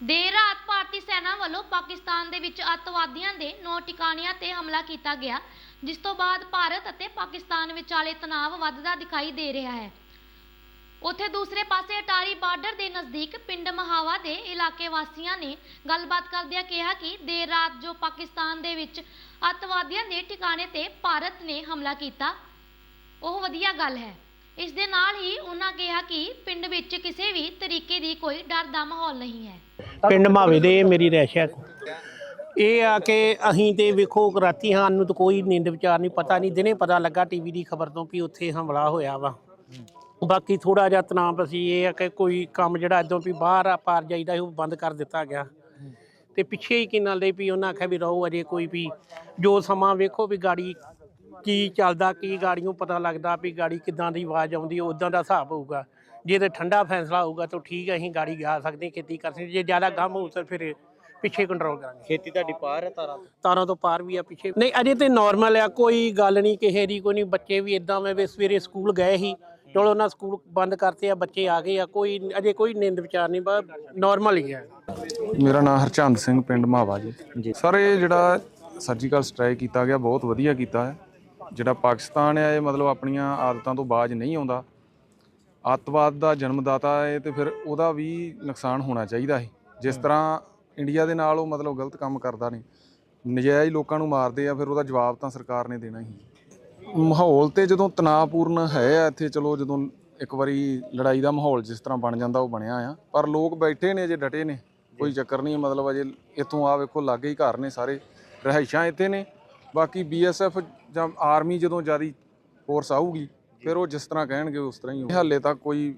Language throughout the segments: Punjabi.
ਦੇਰ ਰਾਤ ਭਾਰਤੀ ਸੈਨਾ ਵੱਲੋਂ ਪਾਕਿਸਤਾਨ ਦੇ ਵਿੱਚ ਅੱਤਵਾਦੀਆਂ ਦੇ ਨੌ ਟਿਕਾਣਿਆਂ ਤੇ ਹਮਲਾ ਕੀਤਾ ਗਿਆ, ਜਿਸ ਤੋਂ ਬਾਅਦ ਭਾਰਤ ਅਤੇ ਪਾਕਿਸਤਾਨ ਵਿਚਾਲੇ ਤਣਾਅ ਵੱਧਦਾ ਦਿਖਾਈ ਦੇ ਰਿਹਾ ਹੈ। ਉੱਥੇ ਦੂਸਰੇ ਪਾਸੇ ਅਟਾਰੀ ਬਾਰਡਰ ਦੇ ਨਜ਼ਦੀਕ ਪਿੰਡ ਮਹਾਵਾ ਦੇ ਇਲਾਕੇ ਵਾਸੀਆਂ ਨੇ ਗੱਲਬਾਤ ਕਰਦਿਆਂ ਕਿਹਾ ਕਿ ਦੇਰ ਰਾਤ ਜੋ ਪਾਕਿਸਤਾਨ ਦੇ ਵਿੱਚ ਅੱਤਵਾਦੀਆਂ ਦੇ ਟਿਕਾਣੇ ਤੇ ਭਾਰਤ ਨੇ ਹਮਲਾ ਕੀਤਾ, ਉਹ ਵਧੀਆ ਗੱਲ ਹੈ। ਇਸ ਦੇ ਨਾਲ ਹੀ ਉਹਨਾਂ ਕਿਹਾ ਕਿ ਪਿੰਡ ਵਿੱਚ ਕਿਸੇ ਵੀ ਤਰੀਕੇ ਦੀ ਕੋਈ ਡਰ ਦਾ ਮਾਹੌਲ ਨਹੀਂ ਹੈ। ਪਿੰਡ ਮਾਵੇ ਦੇ, ਮੇਰੀ ਰਹਿਸ਼ ਹੈ ਇਹ ਆ ਕਿ ਅਸੀਂ ਤੇ ਵੇਖੋ, ਰਾਤੀ ਹਾਂ ਨੂੰ ਤਾਂ ਕੋਈ ਨੀਂਦ ਵਿਚਾਰ ਨਹੀਂ, ਪਤਾ ਨਹੀਂ, ਦਿਨੇ ਪਤਾ ਲੱਗਾ ਟੀਵੀ ਦੀ ਖਬਰ ਤੋਂ ਕਿ ਉੱਥੇ ਹਮਲਾ ਹੋਇਆ ਵਾ। ਬਾਕੀ ਥੋੜਾ ਜਿਹਾ ਤਣਾਅ ਸੀ ਇਹ ਆ ਕਿ ਕੋਈ ਕੰਮ ਜਿਹੜਾ ਇਦੋਂ ਵੀ ਬਾਹਰ ਆ, ਪਾਰ ਜਾਈਦਾ ਸੀ, ਉਹ ਬੰਦ ਕਰ ਦਿੱਤਾ ਗਿਆ। ਤੇ ਪਿੱਛੇ ਹੀ ਕੀ ਨਾਲ ਦੇ ਵੀ ਉਹਨਾਂ ਆਖਿਆ ਵੀ ਰਹੋ, ਅਜੇ ਕੋਈ ਵੀ ਜੋ ਸਮਾਂ ਵੇਖੋ ਵੀ ਗਾੜੀ ਕੀ ਚੱਲਦਾ, ਕੀ ਗਾੜੀਆਂ ਪਤਾ ਲੱਗਦਾ ਵੀ ਗਾੜੀ ਕਿੱਦਾਂ ਦੀ ਆਵਾਜ਼ ਆਉਂਦੀ ਉਦਾਂ ਦਾ ਹਿਸਾਬ ਹੋਊਗਾ। ਜੇ ਤੇ ਠੰਡਾ ਫੈਸਲਾ ਹੋਊਗਾ ਤਾਂ ਠੀਕ ਹੈ ਅਸੀਂ ਗਾੜੀ ਜਾ ਸਕਦੇ ਹਾਂ, ਖੇਤੀ ਕਰ ਸਕਦੇ। ਜੇ ਜ਼ਿਆਦਾ ਗਮ ਹੋਊ ਤਾਂ ਫਿਰ ਪਿੱਛੇ ਕੰਟਰੋਲ ਕਰਾਂਗੇ। ਖੇਤੀ ਤੁਹਾਡੀ ਪਾਰ ਹੈ ਤਾਰਾਂ ਤਾਰਾਂ ਤੋਂ ਪਾਰ ਵੀ ਆ ਪਿੱਛੇ। ਨਹੀਂ ਅਜੇ ਤੇ ਨਾਰਮਲ ਆ ਕੋਈ ਗੱਲ ਨਹੀਂ ਕਿਸੇ ਦੀ ਕੋਈ ਨਹੀਂ ਬੱਚੇ ਵੀ ਇਦਾਂ ਮੈਂ ਵੀ ਸਵੇਰੇ ਸਕੂਲ ਗਏ ਸੀ। ਚਲੋ ਉਹਨਾਂ ਸਕੂਲ ਬੰਦ ਕਰਤੇ ਆ ਬੱਚੇ ਆ ਗਏ ਆ ਕੋਈ ਅਜੇ ਕੋਈ ਨਿੰਦ ਵਿਚਾਰ ਨਹੀਂ ਬਸ ਨਾਰਮਲ ਹੀ ਆ। ਮੇਰਾ ਨਾਮ ਹਰਚੰਦ ਸਿੰਘ ਪਿੰਡ ਮਾਵਾ ਜੀ। ਜੀ। ਸਰ ਇਹ ਜਿਹੜਾ ਸਰਜੀਕਲ ਸਟ੍ਰਾਈਕ ਕੀਤਾ ਗਿਆ ਬਹੁਤ ਵਧੀਆ ਕੀਤਾ ਹੈ। ਜਿਹੜਾ ਪਾਕਿਸਤਾਨ ਹੈ ਇਹ ਮਤਲਬ ਆਪਣੀਆਂ ਆਦਤਾਂ ਤੋਂ ਬਾਜ ਨਹੀਂ ਆਉਂਦਾ। ਅੱਤਵਾਦ ਦਾ ਜਨਮਦਾਤਾ ਹੈ ਤੇ ਫਿਰ ਉਹਦਾ ਵੀ ਨੁਕਸਾਨ ਹੋਣਾ ਚਾਹੀਦਾ ਹੈ ਜਿਸ ਤਰ੍ਹਾਂ ਇੰਡੀਆ ਦੇ ਨਾਲ ਉਹ ਮਤਲਬ ਗਲਤ ਕੰਮ ਕਰਦਾ ਨਹੀਂ। ਨਜਾਇਜ਼ ਲੋਕਾਂ ਨੂੰ ਮਾਰਦੇ ਆ ਫਿਰ ਉਹਦਾ ਜਵਾਬ ਤਾਂ ਸਰਕਾਰ ਨੇ ਦੇਣਾ ਹੀ। ਮਾਹੌਲ ਤੇ ਜਦੋਂ ਤਣਾਅਪੂਰਨ ਹੈ ਇੱਥੇ ਚਲੋ ਜਦੋਂ ਇੱਕ ਵਾਰੀ ਲੜਾਈ ਦਾ ਮਾਹੌਲ ਜਿਸ ਤਰ੍ਹਾਂ ਬਣ ਜਾਂਦਾ ਉਹ ਬਣਿਆ ਆ। ਪਰ ਲੋਕ ਬੈਠੇ ਨੇ ਜੇ ਡਟੇ ਨੇ। ਕੋਈ ਚੱਕਰ ਨਹੀਂ ਮਤਲਬ ਅਜੇ ਇੱਥੋਂ ਆ ਵੇਖੋ ਲਾਗੇ ਹੀ ਘਰ ਨੇ ਸਾਰੇ। ਰਿਹਾਇਸ਼ਾਂ ਇੱਥੇ ਨੇ। ਬਾਕੀ ਬੀਐਸਐਫ ਜਾਂ ਆਰਮੀ ਜਦੋਂ ਜਿਆਦੀ ਫੋਰਸ ਆਊਗੀ ਫਿਰ ਉਹ ਜਿਸ ਤਰ੍ਹਾਂ ਕਹਿਣਗੇ ਉਸ ਤਰ੍ਹਾਂ ਹੀ ਹਾਲੇ ਤੱਕ ਕੋਈ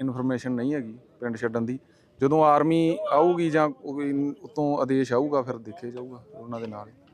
ਇਨਫੋਰਮੇਸ਼ਨ ਨਹੀਂ ਹੈਗੀ ਪਿੰਡ ਛੱਡਣ ਦੀ। ਜਦੋਂ ਆਰਮੀ ਆਊਗੀ ਜਾਂ ਕੋਈ ਉਤੋਂ ਆਦੇਸ਼ ਆਊਗਾ, ਫਿਰ ਦੇਖੇ ਜਾਊਗਾ ਉਹਨਾਂ ਦੇ ਨਾਲ।